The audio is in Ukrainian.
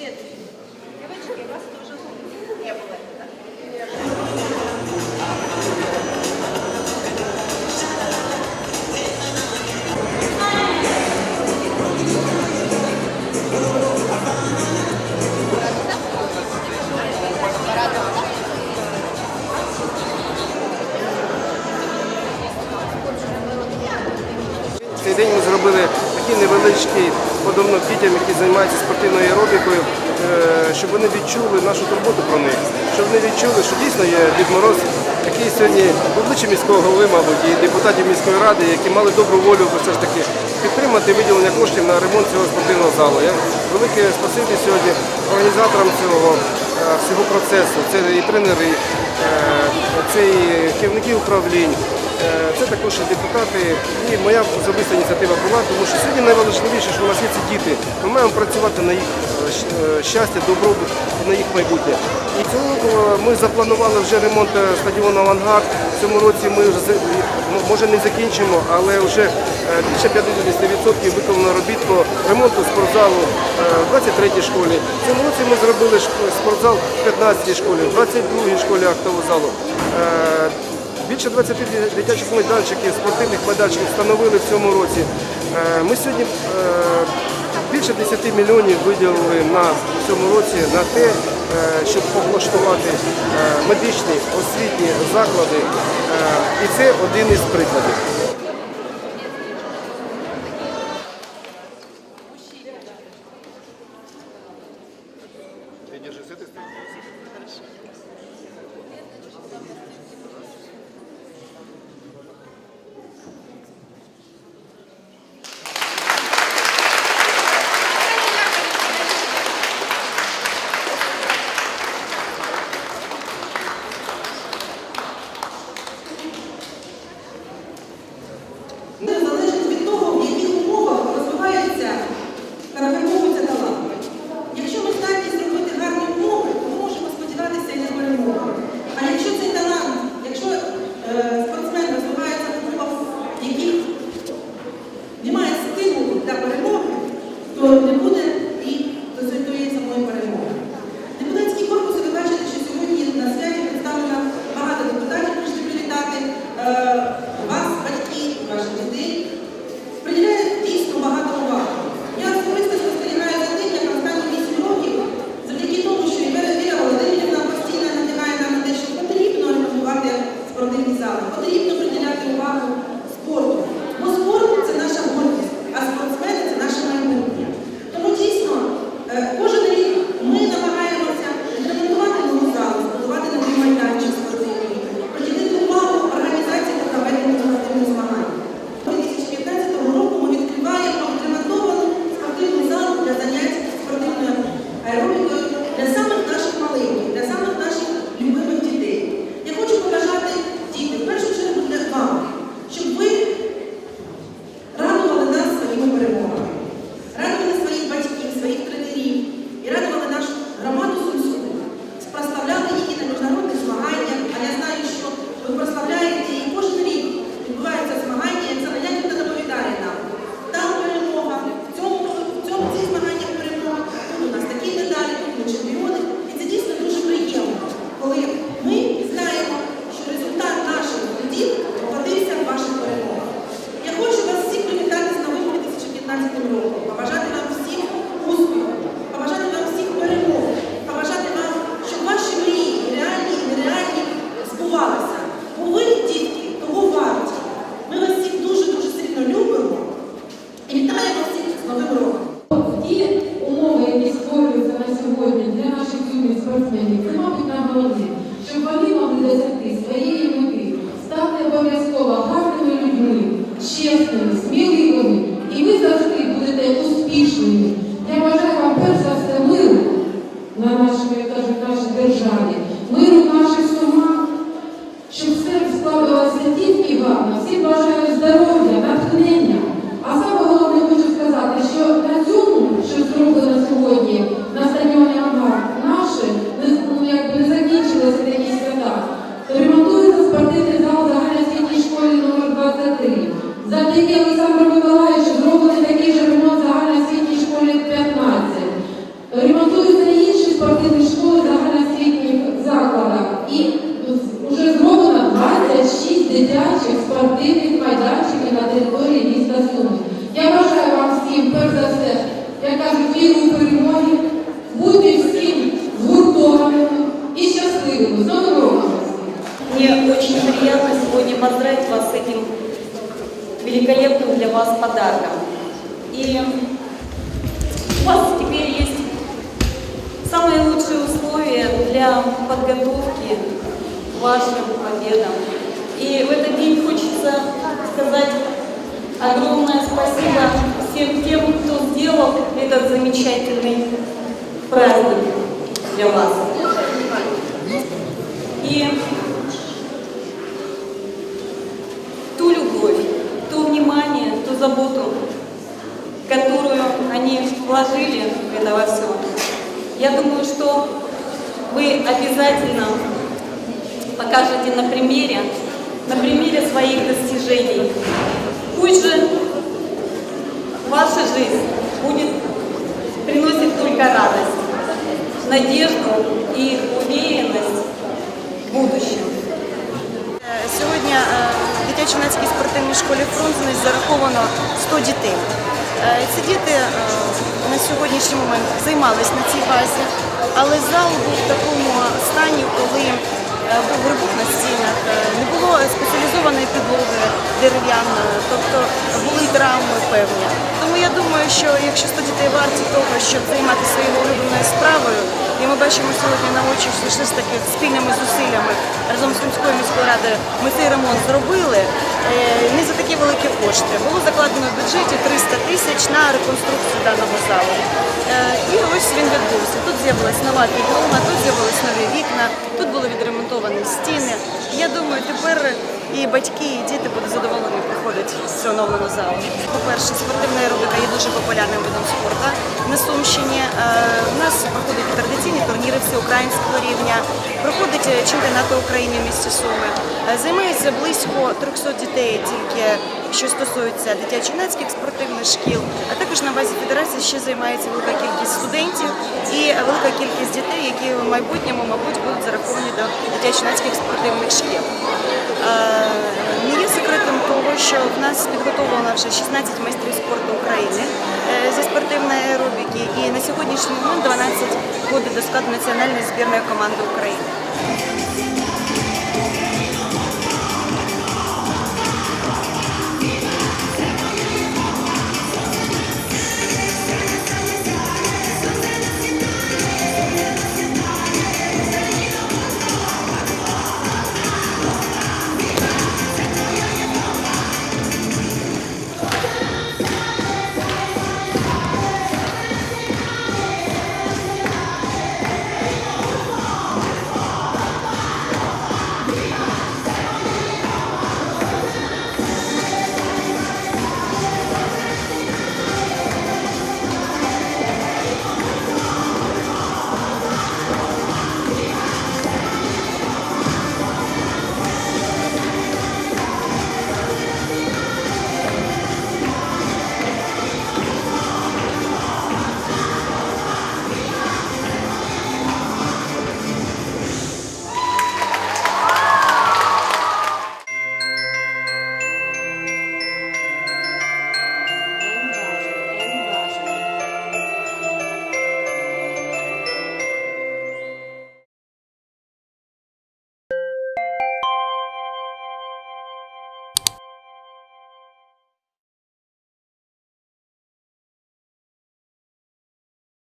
Следующий. Девочки, вас тоже не было. Цей день ми зробили такий невеличкий подарунок дітям, які займаються спортивною аеробікою, е, щоб вони відчули нашу турботу про них, щоб вони відчули, що дійсно є Дід Мороз, який сьогодні в обличчі міського голови, мабуть, і депутатів міської ради, які мали добру волю все ж таки підтримати виділення коштів на ремонт цього спортивного залу. Я велике спасибі сьогодні організаторам цього е, всього процесу. Це і тренери, е, це і керівники управлінь. Е, Це також і депутати. І моя особиста ініціатива була, тому що сьогодні найважливіше, що у нас є ці діти. Ми маємо працювати на їх е, е, щастя, добробут і на їх майбутнє. І цього року ми запланували вже ремонт стадіону Авангард. В цьому році ми вже може не закінчимо, але вже більше 50% виконано робіт по ремонту спортзалу в 23-й школі. В цьому році ми зробили спортзал в 15-й школі, в 22-й школі актового залу. Більше 20 дитячих майданчиків, спортивних майданчиків встановили в цьому році. Е, Ми сьогодні е, більше 10 мільйонів виділили на в цьому році на те, е, щоб облаштувати медичні освітні заклади. І це один із прикладів. То не буде щоб вони могли досягти своєї мети, стати обов'язково гарними людьми, чесними, сміливими, і ви завжди будете успішними. Я бажаю вам перш за все миру на нашій, я кажу, нашій державі, миру в наших сумах, щоб все складалося тільки вам, Всім бажаю здоров'я, вас подарком. И у вас теперь есть самые лучшие условия для подготовки к вашим победам. И в этот день хочется сказать огромное спасибо всем тем, кто сделал этот замечательный праздник для вас. И заботу, которую они вложили в это во все. Я думаю, что вы обязательно покажете на примере, на примере своих достижений. Пусть же ваша жизнь будет приносит только радость, надежду и дитячо-юнацькій спортивній школі Фрунзений зараховано 100 дітей. Е, Ці діти е, на сьогоднішній момент займались на цій базі, але зал був в такому стані, коли е, був грибок на стінах, не було спеціалізованої підлоги дерев'яної, тобто були травми певні. Тому я думаю, що якщо 100 дітей варті того, щоб займатися своєю улюбленою справою, і ми бачимо сьогодні на очі, що все ж таки спільними зусиллями разом з Сумською міською радою ми цей ремонт зробили е, не за такі великі кошти. Було закладено в бюджеті 300 тисяч на реконструкцію даного залу. Е, І ось він відбувся. Тут з'явилась нова підлога, тут з'явились нові вікна, тут були відремонтовані стіни. Я думаю, тепер і батьки, і діти будуть задоволені приходити цю оновлену залу. По-перше, спортивна аеробіка є дуже популярним видом спорту на Сумщині. Е, У нас проходять традиційні турніри всеукраїнського рівня, проходить е, чемпіонати України в місті Суми. Е, Займається близько 300 дітей тільки що стосується дитячо-юнацьких спортивних шкіл, а також на базі федерації ще займається велика кількість студентів і велика кількість дітей, які в майбутньому, мабуть, будуть зараховані до дитячо-юнацьких спортивних шкіл. Не є секретом того, що в нас підготовлено вже 16 майстрів спорту України е, зі спортивної аеробіки, і на сьогоднішній момент 12 входить до складу національної збірної команди України.